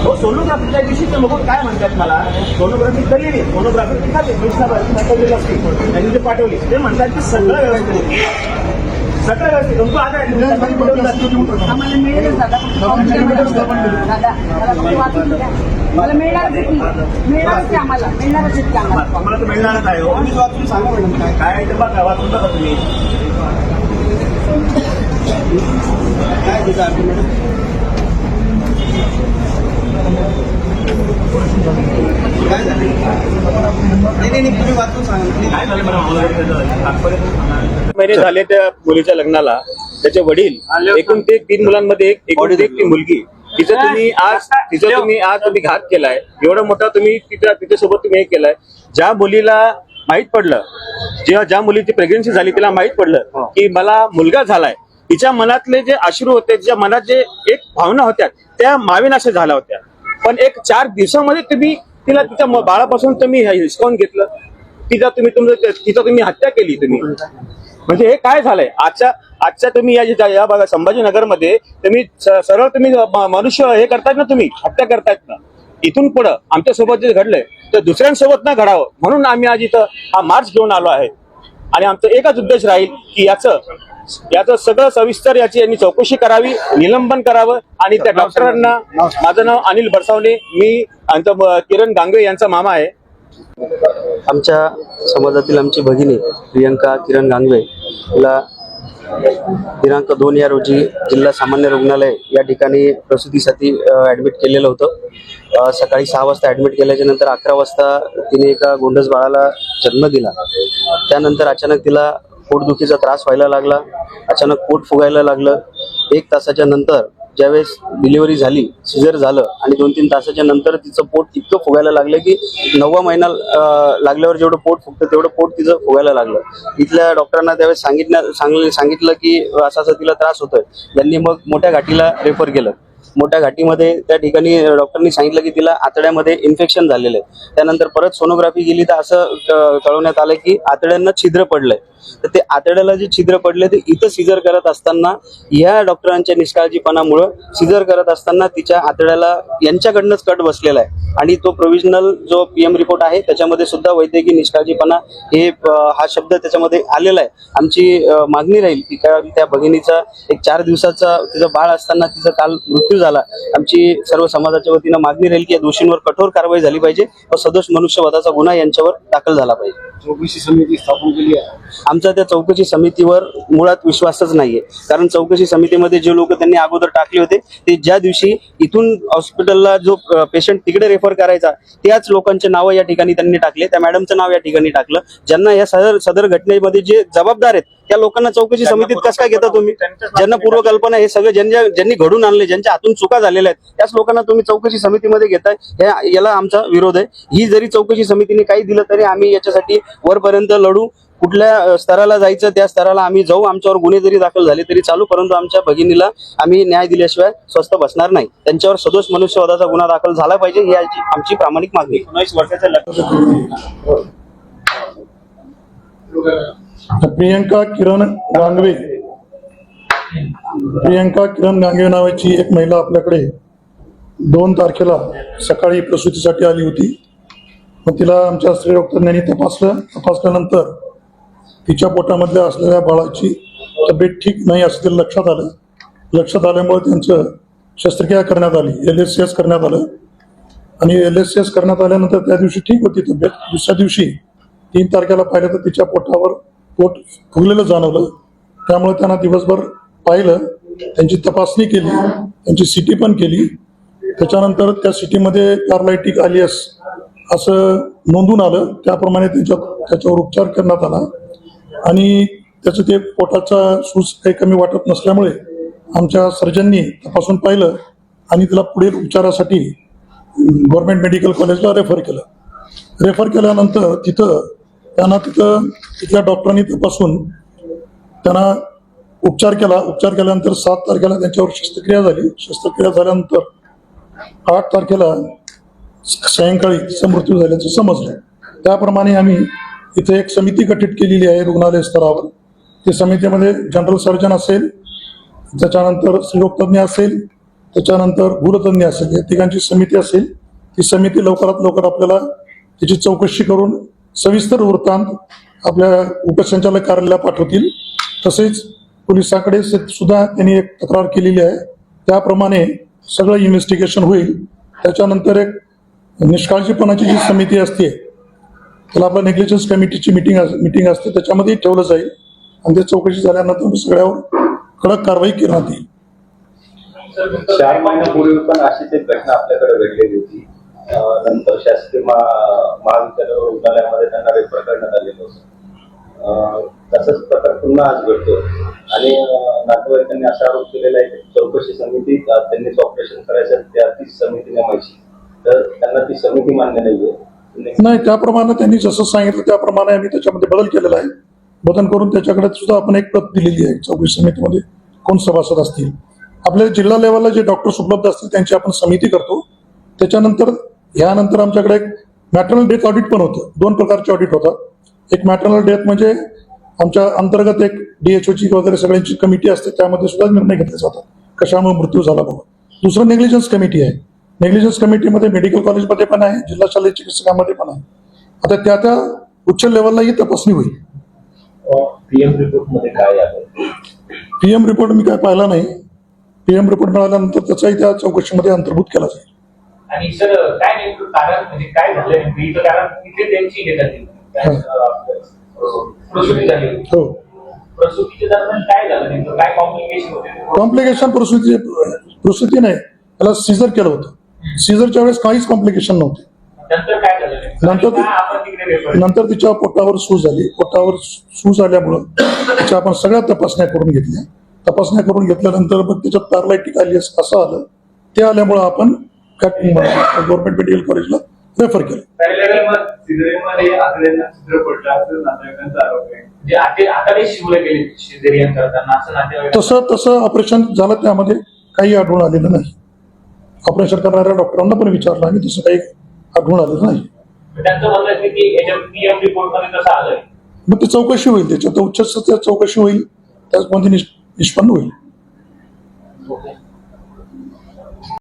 हो सोनोग्राफीच्या विषयी ते बघून काय म्हणतात मला सोनोग्राफी असते त्यांनी ते पाठवली. ते म्हणतात की सगळं व्यवस्थित. सगळं व्यवस्थित. तुमचं आता आम्हाला मिळेलच दादा. दादा मला मिळणारच मिळणारच आम्हाला? मिळणारच आहे की आम्हाला? आम्हाला तर मिळणारच आहे हो. वाचून सांगा मॅडम काय. काय आहे ते बघा वाचून बघा तुम्ही. काय तिथं आहे मॅडम? काय झालं नाही नाही तुम्ही वाचून सांगा काय झालं मॅडम महिने झाले त्या मुलीच्या लग्नाला. त्याचे वडील एकूण ते तीन मुलांमध्ये एक एकूण ते एक ती मुलगी. तिचं तुम्ही आज तिचं तुम्ही आज तुम्ही घात केलाय. एवढा मोठा तुम्ही तिच्या तिच्यासोबत तुम्ही हे केलाय. ज्या मुलीला माहीत पडलं जेव्हा ज्या मुलीची प्रेग्नन्सी झाली तिला माहीत पडलं की मला मुलगा झालाय. तिच्या मनातले जे अश्रू होते तिच्या मनात जे एक भावना होत्या त्या मावेनाशा झाल्या होत्या. पण एक चार दिवसामध्ये तुम्ही तिला तिच्या बाळापासून तुम्ही हिसकावून घेतलं. तिचा तुम्ही तुमचं तिचा तुम्ही हत्या केली तुम्ही. म्हणजे हे काय झालंय? आजच्या आजच्या तुम्ही या या भागात संभाजीनगरमध्ये तुम्ही सरळ तुम्ही मनुष्य हे करतायत ना तुम्ही? हत्या करतायत ना? इथून पुढं आमच्यासोबत जे घडलंय ते दुसऱ्यांसोबत ना घडावं. म्हणून आम्ही आज इथं हा मार्च घेऊन आलो आहे. आणि आमचा एकच उद्देश राहील की याचं याचं सगळं सविस्तर याची यांनी चौकशी करावी निलंबन करावं आणि त्या डॉक्टरांना माझं नाव अनिल बरसावणे मी किरण गांगवे यांचा मामा आहे. आमच्या समाजातील आमची भगिनी प्रियंका किरण गांगवे हिला दिनांक दोन या रोजी जिल्हा सामान्य रुग्णालय या ठिकाणी प्रसूतीसाठी ॲडमिट केलेलं होतं. सकाळी सहा वाजता ॲडमिट केल्याच्यानंतर अकरा वाजता तिने एका गोंडस बाळाला जन्म दिला. त्यानंतर अचानक तिला पोटदुखीचा त्रास व्हायला लागला. अचानक पोट फुगायला लागलं. एक तासाच्या नंतर ज्यावेळेस डिलिव्हरी झाली सिझर झालं आणि दोन तीन तासाच्या नंतर तिचं पोट इतकं फुगायला लागलं की नववा महिना लागल्यावर जेवढं पोट फुगतं तेवढं पोट तिचं फुगायला लागलं. इथल्या डॉक्टरांना त्यावेळेस सांगितलं सांगितलं की असं असं तिला त्रास होतोय. त्यांनी मग मोठ्या घाटीला रेफर केलं. मोठ्या घाटीमध्ये त्या ठिकाणी डॉक्टरनी सांगितलं की तिला आतड्यामध्ये इन्फेक्शन झालेलं आहे. त्यानंतर परत सोनोग्राफी केली तर असं कळवण्यात आलं की आतड्यांना छिद्र पडलंय. तर ते आतड्याला जे छिद्र पडले ते इथं सिजर करत असताना ह्या डॉक्टरांच्या निष्काळजीपणामुळं सिजर करत असताना तिच्या आतड्याला यांच्याकडनंच कट बसलेला आहे. आणि तो प्रोव्हिजनल जो पीएम रिपोर्ट आहे त्याच्यामध्ये सुद्धा वैद्यकीय निष्काळजीपणा हे हा शब्द त्याच्यामध्ये आलेला आहे. आमची मागणी राहील की त्या त्या भगिनीचा एक चार दिवसाचा तिचं बाळ असताना तिचा काल मृत्यू झाला. आमची सर्व समाजाच्या वतीनं मागणी राहील की या दोषींवर कठोर कारवाई झाली पाहिजे व सदोष मनुष्यवधाचा गुन्हा यांच्यावर दाखल झाला पाहिजे. चौकशी समिती स्थापन केली आहे. आमचा त्या चौकशी समितीवर मुळात विश्वासच नाहीये. कारण चौकशी समितीमध्ये जे लोक त्यांनी अगोदर टाकले होते ते ज्या दिवशी इथून हॉस्पिटलला जो पेशंट तिकडे रेफर करायचा त्याच लोकांचे नावं या ठिकाणी त्यांनी टाकले त्या मॅडमचं नाव या ठिकाणी टाकलं. ज्यांना या सदर सदर घटनेमध्ये जे जबाबदार आहेत त्या लोकांना चौकशी समितीत कसं काय घेता तुम्ही? ज्यांना पूर्वकल्पना हे सगळं ज्यांनी घडून आणले ज्यांच्या हातून चुका झालेल्या आहेत. त्याच लोकांना तुम्ही चौकशी समितीमध्ये घेताय हे याला आमचा विरोध आहे. ही जरी चौकशी समितीने काही दिलं तरी आम्ही याच्यासाठी वरपर्यंत लढू. कुठल्या स्तराला जायचं त्या स्तराला आम्ही जाऊ. आमच्यावर गुन्हे जरी दाखल झाले तरी चालू. परंतु आमच्या भगिनीला आम्ही न्याय दिल्याशिवाय स्वस्थ बसणार नाही. त्यांच्यावर सदोष मनुष्यवधाचा गुन्हा दाखल झाला पाहिजे ही आमची- आमची प्रामाणिक मागणी वर्षाच्या प्रियंका किरण गांगवे प्रियंका किरण गांगे नावाची एक महिला आपल्याकडे दोन तारखेला सकाळी प्रसूतीसाठी आली होती. मग तिला आमच्या स्त्री डॉक्टरांनी तपासलं. तपासल्यानंतर तिच्या पोटामधल्या असलेल्या बाळाची तब्येत ठीक नाही असं तिला लक्षात आलं. लक्षात आल्यामुळे त्यांचं शस्त्रक्रिया करण्यात आली. एल एस एस करण्यात आलं. आणि एल एस एस करण्यात आल्यानंतर त्या दिवशी ठीक होती तब्येत. दुसऱ्या दिवशी तीन तारखेला पाहिलं तर तिच्या पोटावर पोट फुगलेलं जाणवलं. त्यामुळे त्यांना दिवसभर पाहिलं त्यांची तपासणी केली त्यांची सिटी पण केली. त्याच्यानंतर त्या सिटीमध्ये पॅरालायटिक आलियस असं नोंदून आलं. त्याप्रमाणे त्यांच्या त्याच्यावर उपचार करण्यात आला. आणि त्याचं ते पोटाचा सूज काही कमी वाटत नसल्यामुळे आमच्या सर्जननी तपासून पाहिलं आणि तिला पुढील उपचारासाठी गव्हर्नमेंट मेडिकल कॉलेजला रेफर केलं. रेफर केल्यानंतर तिथं त्यांना तिथं तिथल्या डॉक्टरांनी तपासून त्यांना उपचार केला. उपचार केल्यानंतर सात तारखेला त्यांच्यावर शस्त्रक्रिया झाली. शस्त्रक्रिया झाल्यानंतर आठ तारखेला सायंकाळी तिचा मृत्यू झाल्याचं समजलं. त्याप्रमाणे आम्ही इथे एक समिती गठीत केलेली आहे रुग्णालय स्तरावर. त्या समितीमध्ये जनरल सर्जन असेल त्याच्यानंतर स्त्रीरोगतज्ञ असेल त्याच्यानंतर भूलतज्ञ असेल या तिघांची समिती असेल. ती समिती लवकरात लवकर आपल्याला त्याची चौकशी करून सविस्तर वृत्तांत आपल्या उपसंचालक कार्यालयाला पाठवतील. तसेच पोलिसांकडे सुद्धा त्यांनी एक तक्रार केलेली आहे. त्याप्रमाणे सगळं इन्व्हेस्टिगेशन होईल. त्याच्यानंतर एक निष्काळजीपणाची जी समिती असते त्याला आपल्या नेग्लिजन्स कमिटीची मिटिंग मिटिंग असते. त्याच्यामध्ये ठेवलं जाईल. आणि ते चौकशी झाल्यानंतर सगळ्यावर कडक कारवाई करण्यात येईल. चार महिन्यापूर्वी पण अशीच एक घटना आपल्याकडे घडलेली होती. नंतर शासकीय महाविद्यालय रुग्णालयामध्ये त्यांना रेफर करण्यात आलेलं होतं. तसाच प्रकार पुन्हा आज घडतो. आणि नातेवाईकांनी असा आरोप केलेला आहे की चौकशी समिती त्यांनीच ऑपरेशन करायचं त्या तीच समिती नेमायची. तर त्यांना ती समिती मान्य नाहीये. नाही त्याप्रमाणे त्यांनी जसं सांगितलं त्याप्रमाणे आम्ही त्याच्यामध्ये बदल केलेला आहे. बदल करून त्याच्याकडे सुद्धा आपण एक प्रत दिलेली आहे चौकशी समितीमध्ये. कोण सभासद असतील? आपल्या जिल्हा लेवलला जे डॉक्टर्स उपलब्ध असतील त्यांची आपण समिती करतो. त्याच्यानंतर यानंतर आमच्याकडे एक मॅटर्नल डेथ ऑडिट पण होतं. दोन प्रकारचे ऑडिट होतात. एक मॅटर्नल डेथ म्हणजे आमच्या अंतर्गत एक डीएचओची वगैरे सगळ्यांची कमिटी असते त्यामध्ये सुद्धा निर्णय घेतले जातात. कशामुळे मृत्यू झाला बाबा? दुसरं नेग्लिजन्स कमिटी आहे. नेग्लिजन्स कमिटीमध्ये मेडिकल कॉलेजमध्ये पण आहे जिल्हा शालेय चिकित्सकामध्ये पण आहे. आता त्या त्या उच्च लेवलला ही तपासणी होईल. पीएम रिपोर्टमध्ये काय पीएम रिपोर्ट मी काय पाहिला नाही. पीएम रिपोर्ट मिळाल्यानंतर त्याचाही त्या चौकशीमध्ये अंतर्भूत केला जाईल. आणि सर काय नेमकं कारण म्हणजे काय झालं कारण तिथे त्यांची प्रसूती झाली होती. हो. प्रसूतीच्या दरम्यान काय झालं नेमकं? काय कॉम्प्लिकेशन होते? कॉम्प्लिकेशन प्रसूती प्रसूती नाही. त्याला सीझर केलं होतं. सीझरच्या वेळेस काहीच कॉम्प्लिकेशन नव्हते. नंतर काय झालं नेमकं? नंतर तिच्या पोटावर सूज झाली पोटावर सूज आल्यामुळं त्याच्या आपण सगळ्या तपासण्या करून घेतल्या. तपासण्या करून घेतल्यानंतर मग त्याच्यात पॅरालायटिक आली असं आलं. ते आल्यामुळं आपण गव्हर्नमेंट मेडिकल कॉलेजला रेफर केलं. म्हणजे तसं तसं ऑपरेशन झालं त्यामध्ये काही आढळून आलेलं नाही. ऑपरेशन करणाऱ्या डॉक्टरांना पण विचारलं आणि तसं काही आढळून आलेलं नाही. मग ती चौकशी होईल त्याच्यात उच्च चौकशी होईल त्यामध्ये निष्- निष्पन्न होईल.